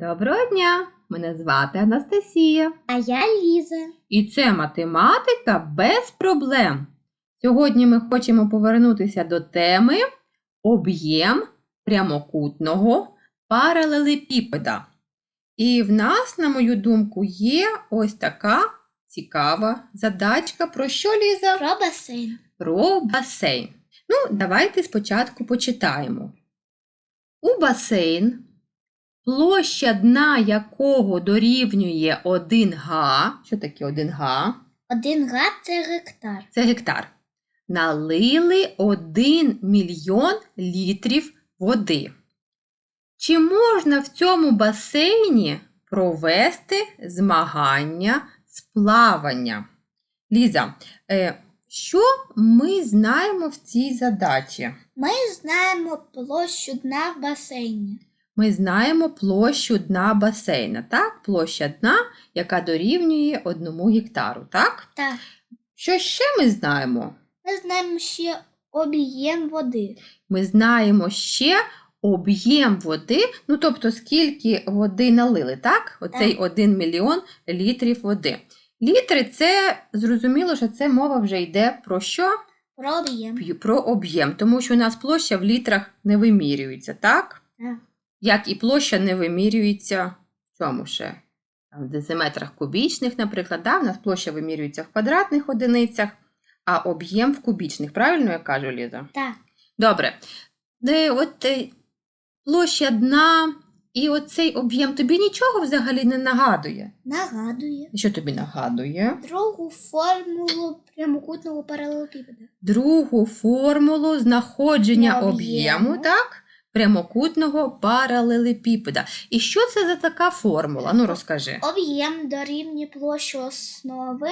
Доброго дня! Мене звати Анастасія. А я Ліза. І це математика без проблем. Сьогодні ми хочемо повернутися до теми об'єм прямокутного паралелепіпеда. І в нас, на мою думку, є ось така цікава задачка. Про що, Ліза? Про басейн. Про басейн. Ну, давайте спочатку почитаємо. У басейн, площа дна якого дорівнює 1 га. Що таке 1 га? Один гад це гектар. Це гектар. Налили 1 мільйон літрів води. Чи можна в цьому басейні провести змагання з плавання? Ліза, е, що ми знаємо в цій задачі? Ми знаємо площу дна в басейні. Ми знаємо площу дна басейна, так? Площа дна, яка дорівнює 1 гектару, так? Так. Що ще ми знаємо? Ми знаємо ще об'єм води. Ми знаємо ще об'єм води, ну тобто скільки води налили, так? Оцей 1 мільйон літрів води. Літри це зрозуміло, що це мова вже йде про що? Про об'єм. Про об'єм, тому що у нас площа в літрах не вимірюється, так? Так. Як і площа не вимірюється в чому ще? В дециметрах кубічних, наприклад, да? у нас площа вимірюється в квадратних одиницях, а об'єм в кубічних. Правильно я кажу, Ліза? Так. Добре. Де от е, площа дна і оцей об'єм тобі нічого взагалі не нагадує. Нагадує. Що тобі нагадує? Другу формулу прямокутного паралелепіпеда. Другу формулу знаходження Об'єму. об'єму, так? Прямокутного паралелепіпеда. І що це за така формула? Ну розкажи. Об'єм дорівнює площу основи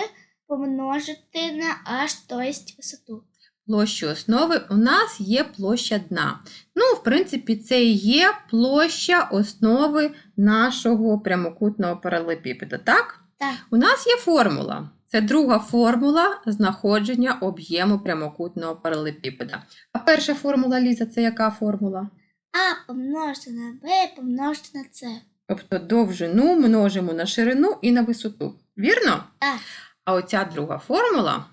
помножити на h, тобто висоту. Площу основи у нас є площа дна. Ну, в принципі, це і є площа основи нашого прямокутного паралелепіпеда, так? Так. У нас є формула. Це друга формула знаходження об'єму прямокутного паралелепіпеда. А перша формула, Ліза, це яка формула? А помножити на b помножити на c. Тобто довжину множимо на ширину і на висоту. Вірно? Так. А оця друга формула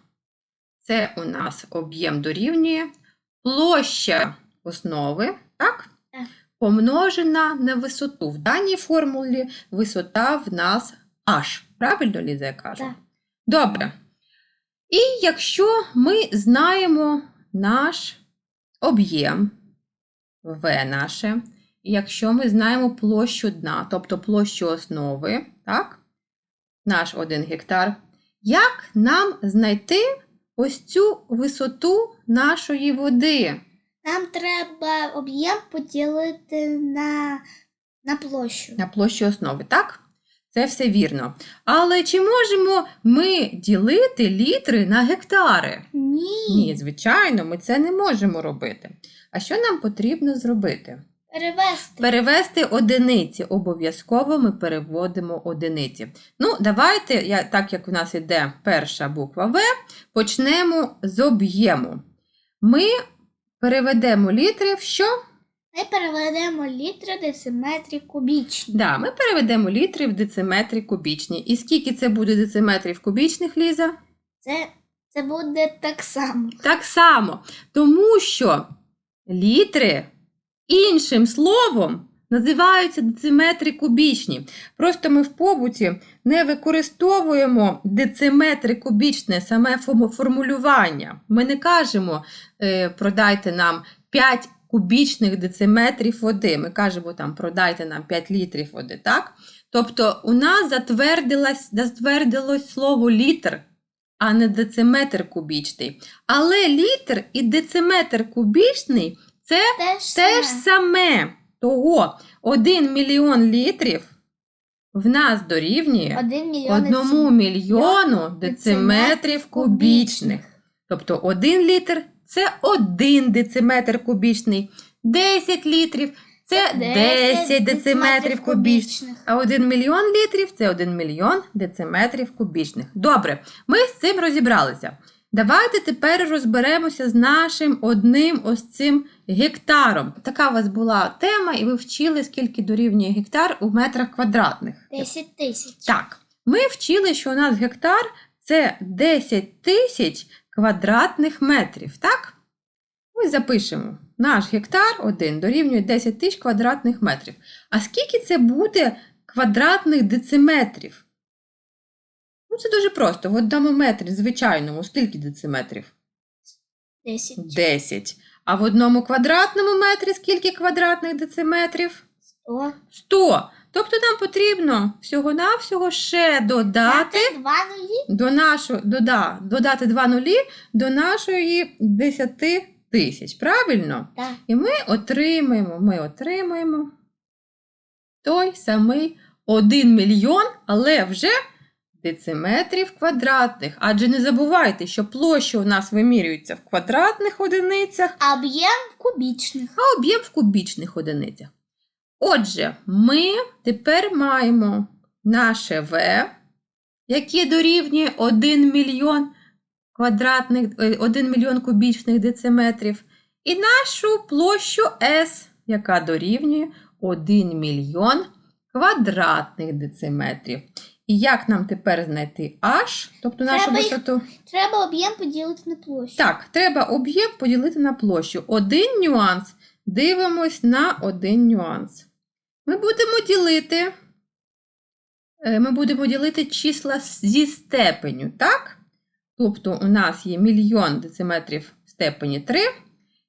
це у нас об'єм дорівнює площа основи, так? Так. Помножена на висоту. В даній формулі висота в нас h. Правильно, Ліза, я кажу? Так. Добре. І якщо ми знаємо наш об'єм В наше, і якщо ми знаємо площу дна, тобто площу основи, так? Наш 1 гектар, як нам знайти ось цю висоту нашої води? Нам треба об'єм поділити на, на площу. На площу основи, так? Це все вірно. Але чи можемо ми ділити літри на гектари? Ні. Ні, звичайно, ми це не можемо робити. А що нам потрібно зробити? Перевести. Перевести одиниці. Обов'язково ми переводимо одиниці. Ну, давайте, я, так як у нас іде перша буква В, почнемо з об'єму. Ми переведемо літри в що? Ми переведемо літри дециметрі кубічні. Да, ми переведемо літри в дециметри кубічні. І скільки це буде дециметрів кубічних, Ліза? Це, це буде так само. Так само, тому що літри іншим словом називаються дециметри кубічні. Просто ми в побуті не використовуємо дециметри кубічне саме формулювання. Ми не кажемо е, продайте нам 5 кубічних дециметрів води. Ми кажемо там продайте нам 5 літрів води. так? Тобто у нас затвердилось, затвердилось слово літр, а не дециметр кубічний. Але літр і дециметр кубічний це Те ж те ж саме. Того 1 мільйон літрів в нас дорівнює Один мільйон. одному мільйону дециметрів кубічних. Тобто 1 літр це 1 дециметр кубічний, 10 літрів це 10 дециметрів кубічних. А 1 мільйон літрів це 1 мільйон дециметрів кубічних. Добре, ми з цим розібралися. Давайте тепер розберемося з нашим одним ось цим гектаром. Така у вас була тема, і ви вчили, скільки дорівнює гектар у метрах квадратних. 10 тисяч. Так, ми вчили, що у нас гектар це 10 тисяч квадратних метрів, так? Ось запишемо. Наш гектар один дорівнює 10 тисяч квадратних метрів. А скільки це буде квадратних дециметрів? Ну, це дуже просто. В одному метрі звичайному скільки дециметрів? 10. 10. А в одному квадратному метрі скільки квадратних дециметрів? 100. 100. Тобто нам потрібно всього-навсього ще додати Два нулі. до нашого, дода, додати два нулі до нашої 10 тисяч. Правильно? Так. І ми отримаємо, ми отримаємо той самий 1 мільйон, але вже дециметрів квадратних. Адже не забувайте, що площа у нас вимірюється в квадратних одиницях, А об'єм кубічних. а об'єм в кубічних одиницях. Отже, ми тепер маємо наше В, яке дорівнює 1 мільйон квадратних, е, 1 мільйон кубічних дециметрів, і нашу площу С, яка дорівнює 1 мільйон квадратних дециметрів. І як нам тепер знайти H, тобто нашу Треба їх- висоту? Треба об'єм поділити на площу. Так, треба об'єм поділити на площу. Один нюанс. Дивимось на один нюанс. Ми будемо ділити, е, ми будемо ділити числа зі степеню, так? Тобто у нас є мільйон дециметрів в степені 3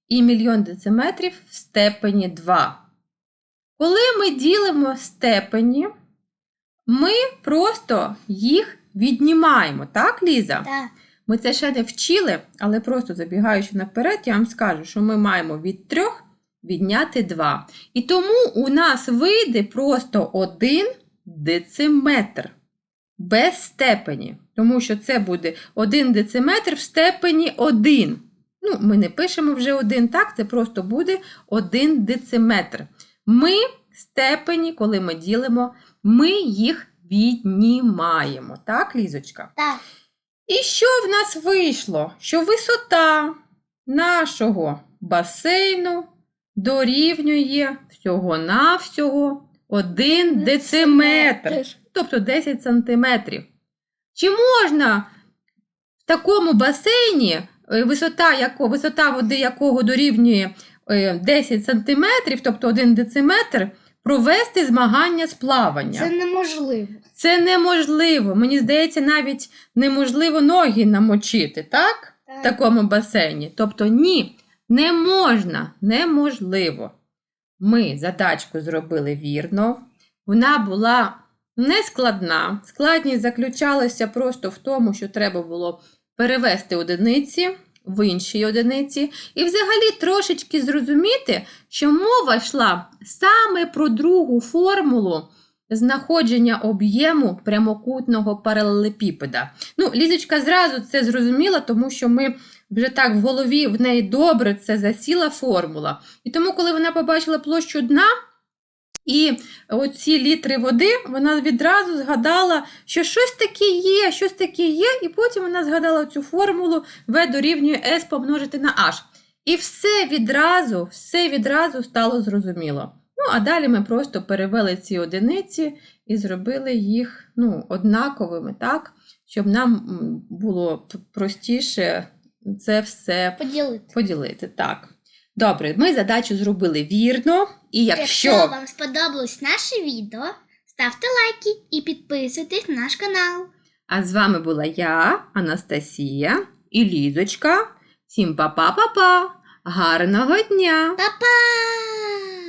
і мільйон дециметрів в степені 2. Коли ми ділимо степені, ми просто їх віднімаємо, так, Ліза? Так. Ми це ще не вчили, але просто забігаючи наперед, я вам скажу, що ми маємо від 3 відняти 2. І тому у нас вийде просто 1 дециметр без степені. Тому що це буде 1 дециметр в степені 1. Ну, ми не пишемо вже 1, так, це просто буде 1 дециметр. Ми степені, коли ми ділимо, ми їх віднімаємо. Так, Лізочка? Так. І що в нас вийшло? Що висота нашого басейну дорівнює всього-навсього 1 дециметр, тобто 10 сантиметрів. Чи можна в такому басейні, е, висота, яко, висота води якого дорівнює е, 10 сантиметрів, тобто 1 дециметр, провести змагання з плавання? Це неможливо. Це неможливо. Мені здається, навіть неможливо ноги намочити, так? В такому басейні. Тобто, ні, не можна, неможливо. Ми задачку зробили вірно. Вона була нескладна. Складність заключалася просто в тому, що треба було перевести одиниці в інші одиниці, і взагалі трошечки зрозуміти, що мова йшла саме про другу формулу знаходження об'єму прямокутного паралелепіпеда. Ну, Лізочка зразу це зрозуміла, тому що ми вже так в голові в неї добре це засіла формула. І тому, коли вона побачила площу дна і оці літри води, вона відразу згадала, що щось таке є, щось таке є, і потім вона згадала цю формулу V дорівнює S помножити на H. І все відразу, все відразу стало зрозуміло. Ну, а далі ми просто перевели ці одиниці і зробили їх ну, однаковими, так? щоб нам було простіше це все Поділити. поділити. Так. Добре, ми задачу зробили вірно, і Якщо якщо вам сподобалось наше відео, ставте лайки і підписуйтесь на наш канал. А з вами була я, Анастасія і Лізочка. Всім па-па-па-па! Гарного дня! Па-па!